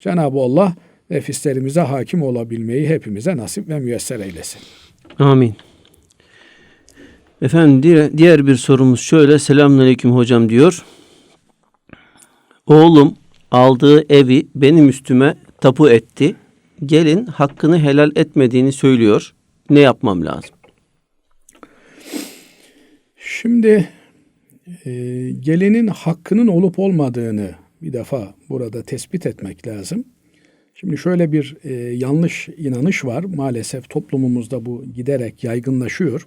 Cenab-ı Allah nefislerimize hakim olabilmeyi hepimize nasip ve müyesser eylesin. Amin. Efendim diğer, bir sorumuz şöyle. Selamünaleyküm hocam diyor. Oğlum aldığı evi benim üstüme tapu etti. Gelin hakkını helal etmediğini söylüyor. Ne yapmam lazım? Şimdi e, gelinin hakkının olup olmadığını bir defa burada tespit etmek lazım. Şimdi şöyle bir e, yanlış inanış var. Maalesef toplumumuzda bu giderek yaygınlaşıyor.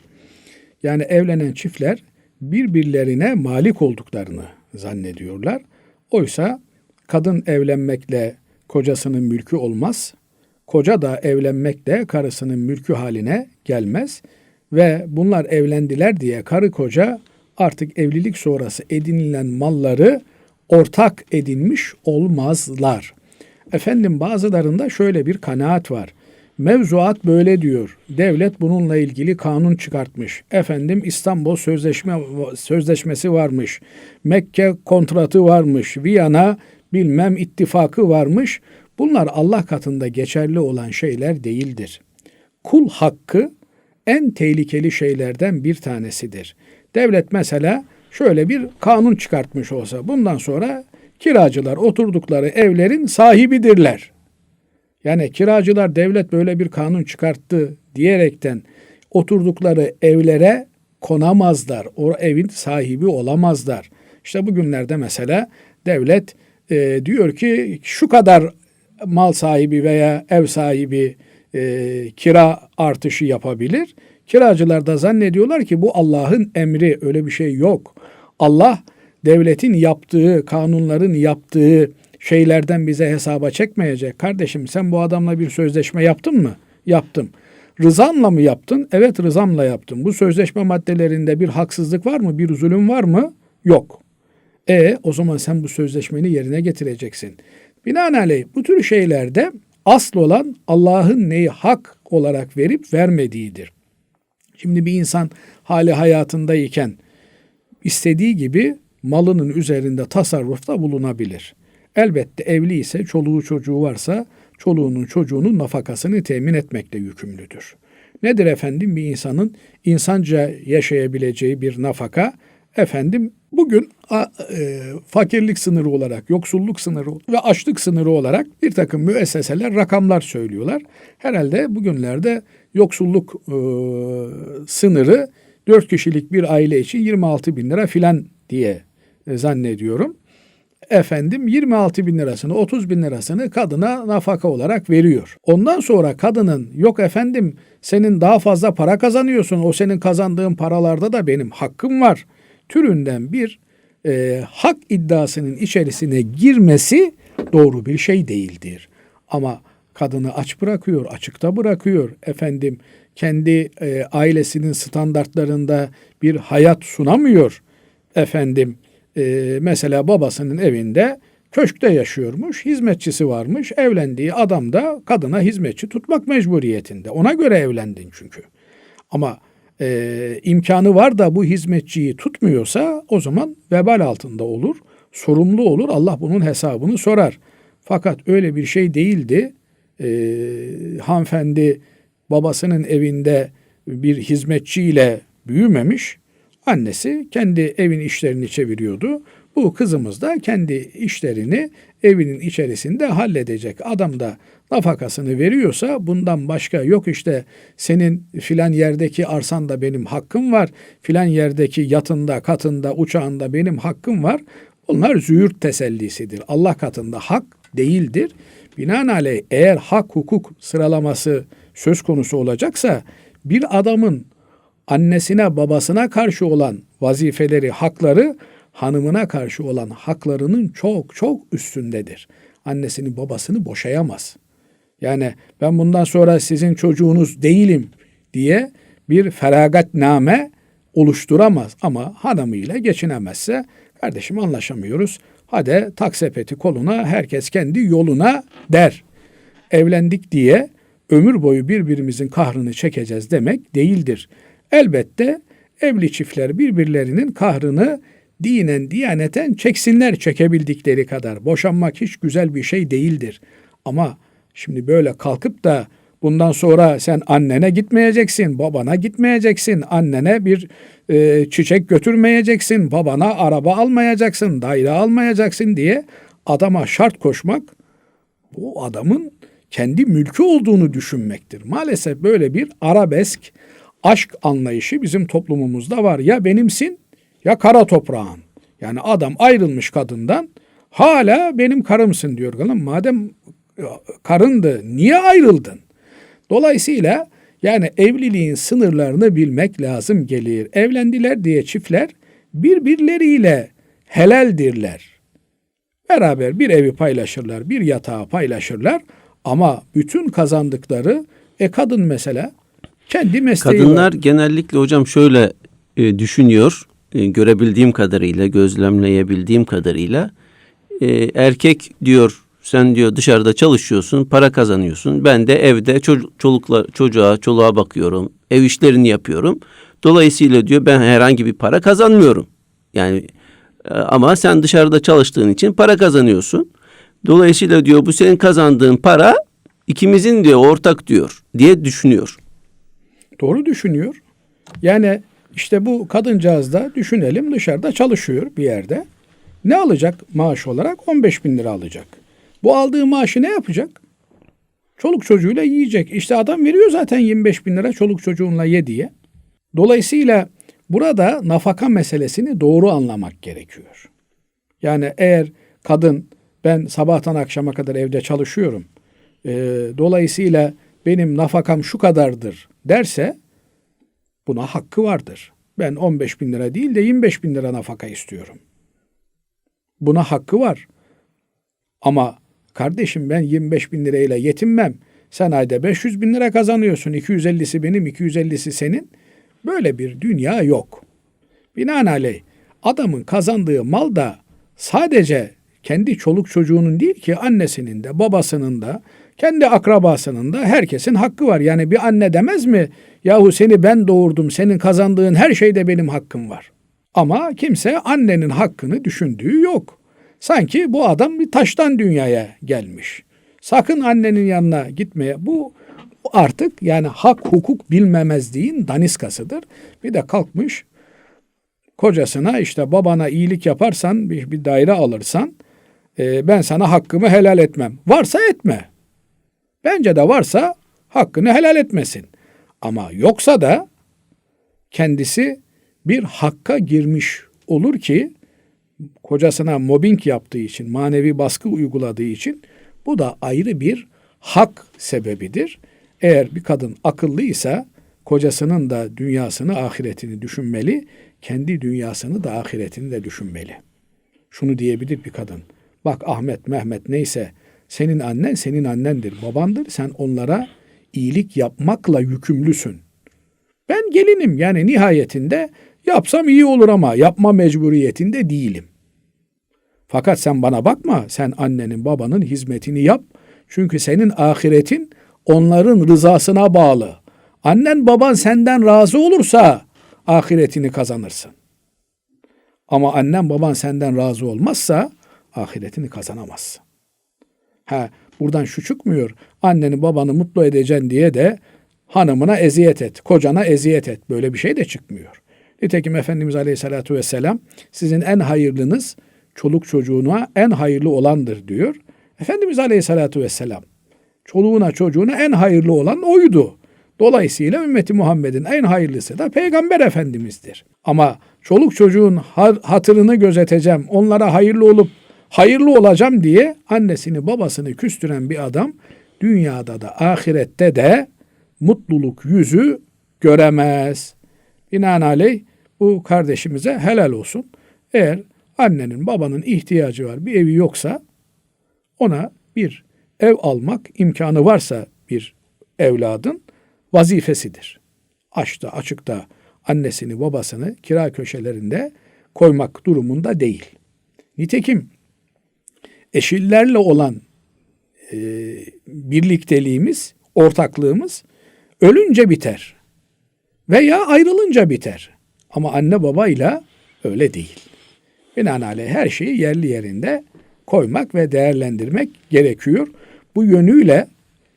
Yani evlenen çiftler birbirlerine malik olduklarını zannediyorlar. Oysa kadın evlenmekle kocasının mülkü olmaz. Koca da evlenmekle karısının mülkü haline gelmez ve bunlar evlendiler diye karı koca artık evlilik sonrası edinilen malları ortak edinmiş olmazlar. Efendim bazılarında şöyle bir kanaat var. Mevzuat böyle diyor. Devlet bununla ilgili kanun çıkartmış. Efendim İstanbul Sözleşme Sözleşmesi varmış. Mekke kontratı varmış. Viyana bilmem ittifakı varmış. Bunlar Allah katında geçerli olan şeyler değildir. Kul hakkı en tehlikeli şeylerden bir tanesidir. Devlet mesela şöyle bir kanun çıkartmış olsa bundan sonra kiracılar oturdukları evlerin sahibidirler. Yani kiracılar devlet böyle bir kanun çıkarttı diyerekten oturdukları evlere konamazlar. O evin sahibi olamazlar. İşte bugünlerde mesela devlet e, diyor ki şu kadar mal sahibi veya ev sahibi e, kira artışı yapabilir. Kiracılar da zannediyorlar ki bu Allah'ın emri öyle bir şey yok. Allah devletin yaptığı, kanunların yaptığı şeylerden bize hesaba çekmeyecek. Kardeşim sen bu adamla bir sözleşme yaptın mı? Yaptım. Rızanla mı yaptın? Evet rızamla yaptım. Bu sözleşme maddelerinde bir haksızlık var mı? Bir zulüm var mı? Yok. E o zaman sen bu sözleşmeni yerine getireceksin. Binaenaleyh bu tür şeylerde asıl olan Allah'ın neyi hak olarak verip vermediğidir. Şimdi bir insan hali hayatındayken istediği gibi malının üzerinde tasarrufta bulunabilir. Elbette evli ise çoluğu çocuğu varsa çoluğunun çocuğunun nafakasını temin etmekle yükümlüdür. Nedir efendim bir insanın insanca yaşayabileceği bir nafaka? Efendim bugün e, fakirlik sınırı olarak, yoksulluk sınırı ve açlık sınırı olarak bir takım müesseseler rakamlar söylüyorlar. Herhalde bugünlerde yoksulluk e, sınırı 4 kişilik bir aile için 26 bin lira filan diye e, zannediyorum. Efendim 26 bin lirasını 30 bin lirasını kadına nafaka olarak veriyor. Ondan sonra kadının yok efendim senin daha fazla para kazanıyorsun o senin kazandığın paralarda da benim hakkım var türünden bir e, hak iddiasının içerisine girmesi doğru bir şey değildir. Ama kadını aç bırakıyor, açıkta bırakıyor. Efendim kendi e, ailesinin standartlarında bir hayat sunamıyor. Efendim e, mesela babasının evinde köşkte yaşıyormuş, hizmetçisi varmış. Evlendiği adam da kadına hizmetçi tutmak mecburiyetinde. Ona göre evlendin çünkü. Ama e, imkanı var da bu hizmetçiyi tutmuyorsa o zaman vebal altında olur, sorumlu olur. Allah bunun hesabını sorar. Fakat öyle bir şey değildi. E, hanımefendi babasının evinde bir hizmetçiyle büyümemiş. Annesi kendi evin işlerini çeviriyordu. Bu kızımız da kendi işlerini evinin içerisinde halledecek. Adam da nafakasını veriyorsa bundan başka yok işte senin filan yerdeki arsanda benim hakkım var. Filan yerdeki yatında, katında, uçağında benim hakkım var. Bunlar züğürt tesellisidir. Allah katında hak değildir. Binaenaleyh eğer hak hukuk sıralaması söz konusu olacaksa bir adamın annesine babasına karşı olan vazifeleri, hakları hanımına karşı olan haklarının çok çok üstündedir. Annesini babasını boşayamaz. Yani ben bundan sonra sizin çocuğunuz değilim diye bir feragatname oluşturamaz ama hanımıyla geçinemezse kardeşim anlaşamıyoruz. Hadi tak sepeti koluna herkes kendi yoluna der. Evlendik diye ömür boyu birbirimizin kahrını çekeceğiz demek değildir. Elbette evli çiftler birbirlerinin kahrını dinen diyaneten çeksinler çekebildikleri kadar. Boşanmak hiç güzel bir şey değildir. Ama şimdi böyle kalkıp da bundan sonra sen annene gitmeyeceksin, babana gitmeyeceksin, annene bir e, çiçek götürmeyeceksin, babana araba almayacaksın, daire almayacaksın diye adama şart koşmak bu adamın kendi mülkü olduğunu düşünmektir. Maalesef böyle bir arabesk aşk anlayışı bizim toplumumuzda var. Ya benimsin ya kara toprağın. Yani adam ayrılmış kadından hala benim karımsın diyor. Lan madem karındı niye ayrıldın? Dolayısıyla yani evliliğin sınırlarını bilmek lazım gelir. Evlendiler diye çiftler birbirleriyle helaldirler. Beraber bir evi paylaşırlar, bir yatağı paylaşırlar ama bütün kazandıkları e kadın mesela kendi mesleği Kadınlar var. genellikle hocam şöyle e, düşünüyor. E, görebildiğim kadarıyla, gözlemleyebildiğim kadarıyla e, erkek diyor sen diyor dışarıda çalışıyorsun, para kazanıyorsun. Ben de evde çocuk, çocuğa, çoluğa bakıyorum. Ev işlerini yapıyorum. Dolayısıyla diyor ben herhangi bir para kazanmıyorum. Yani e, ama sen dışarıda çalıştığın için para kazanıyorsun. Dolayısıyla diyor bu senin kazandığın para ikimizin diyor ortak diyor diye düşünüyor. Doğru düşünüyor. Yani işte bu kadıncağız da düşünelim dışarıda çalışıyor bir yerde. Ne alacak maaş olarak? 15 bin lira alacak. Bu aldığı maaşı ne yapacak? Çoluk çocuğuyla yiyecek. İşte adam veriyor zaten 25 bin lira çoluk çocuğunla ye diye. Dolayısıyla burada nafaka meselesini doğru anlamak gerekiyor. Yani eğer kadın ben sabahtan akşama kadar evde çalışıyorum. e, dolayısıyla benim nafakam şu kadardır derse buna hakkı vardır. Ben 15 bin lira değil de 25 bin lira nafaka istiyorum. Buna hakkı var. Ama kardeşim ben 25 bin lirayla yetinmem. Sen ayda 500 bin lira kazanıyorsun. 250'si benim, 250'si senin. Böyle bir dünya yok. Binaenaleyh adamın kazandığı mal da sadece kendi çoluk çocuğunun değil ki annesinin de babasının da kendi akrabasının da herkesin hakkı var. Yani bir anne demez mi? Yahu seni ben doğurdum, senin kazandığın her şeyde benim hakkım var. Ama kimse annenin hakkını düşündüğü yok. Sanki bu adam bir taştan dünyaya gelmiş. Sakın annenin yanına gitmeye. Bu artık yani hak hukuk bilmemezliğin daniskasıdır. Bir de kalkmış kocasına işte babana iyilik yaparsan bir, bir daire alırsan e, ben sana hakkımı helal etmem. Varsa etme. Bence de varsa hakkını helal etmesin. Ama yoksa da kendisi bir hakka girmiş olur ki kocasına mobbing yaptığı için, manevi baskı uyguladığı için bu da ayrı bir hak sebebidir. Eğer bir kadın akıllıysa kocasının da dünyasını, ahiretini düşünmeli, kendi dünyasını da ahiretini de düşünmeli. Şunu diyebilir bir kadın. Bak Ahmet, Mehmet neyse senin annen senin annendir, babandır. Sen onlara iyilik yapmakla yükümlüsün. Ben gelinim yani nihayetinde yapsam iyi olur ama yapma mecburiyetinde değilim. Fakat sen bana bakma, sen annenin babanın hizmetini yap. Çünkü senin ahiretin onların rızasına bağlı. Annen baban senden razı olursa ahiretini kazanırsın. Ama annen baban senden razı olmazsa ahiretini kazanamazsın. Ha, buradan şu çıkmıyor. Anneni babanı mutlu edeceksin diye de hanımına eziyet et, kocana eziyet et. Böyle bir şey de çıkmıyor. Nitekim Efendimiz Aleyhisselatü Vesselam sizin en hayırlınız çoluk çocuğuna en hayırlı olandır diyor. Efendimiz Aleyhisselatü Vesselam çoluğuna çocuğuna en hayırlı olan oydu. Dolayısıyla ümmeti Muhammed'in en hayırlısı da Peygamber Efendimiz'dir. Ama çoluk çocuğun hatırını gözeteceğim, onlara hayırlı olup hayırlı olacağım diye annesini babasını küstüren bir adam dünyada da ahirette de mutluluk yüzü göremez. Binaenaleyh bu kardeşimize helal olsun. Eğer annenin babanın ihtiyacı var bir evi yoksa ona bir ev almak imkanı varsa bir evladın vazifesidir. Açta açıkta annesini babasını kira köşelerinde koymak durumunda değil. Nitekim eşillerle olan e, birlikteliğimiz, ortaklığımız ölünce biter veya ayrılınca biter. Ama anne babayla öyle değil. Binaenaleyh her şeyi yerli yerinde koymak ve değerlendirmek gerekiyor. Bu yönüyle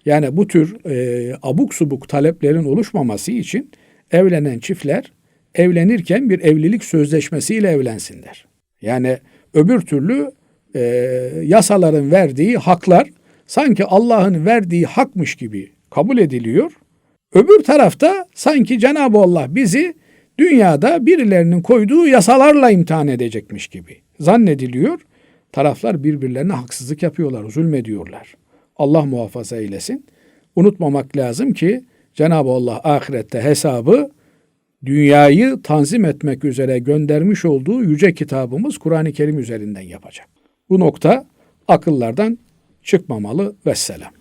yani bu tür e, abuk subuk taleplerin oluşmaması için evlenen çiftler evlenirken bir evlilik sözleşmesiyle evlensinler. Yani öbür türlü e, yasaların verdiği haklar sanki Allah'ın verdiği hakmış gibi kabul ediliyor. Öbür tarafta sanki Cenab-ı Allah bizi dünyada birilerinin koyduğu yasalarla imtihan edecekmiş gibi zannediliyor. Taraflar birbirlerine haksızlık yapıyorlar, zulmediyorlar. Allah muhafaza eylesin. Unutmamak lazım ki Cenab-ı Allah ahirette hesabı dünyayı tanzim etmek üzere göndermiş olduğu yüce kitabımız Kur'an-ı Kerim üzerinden yapacak. Bu nokta akıllardan çıkmamalı vesselam.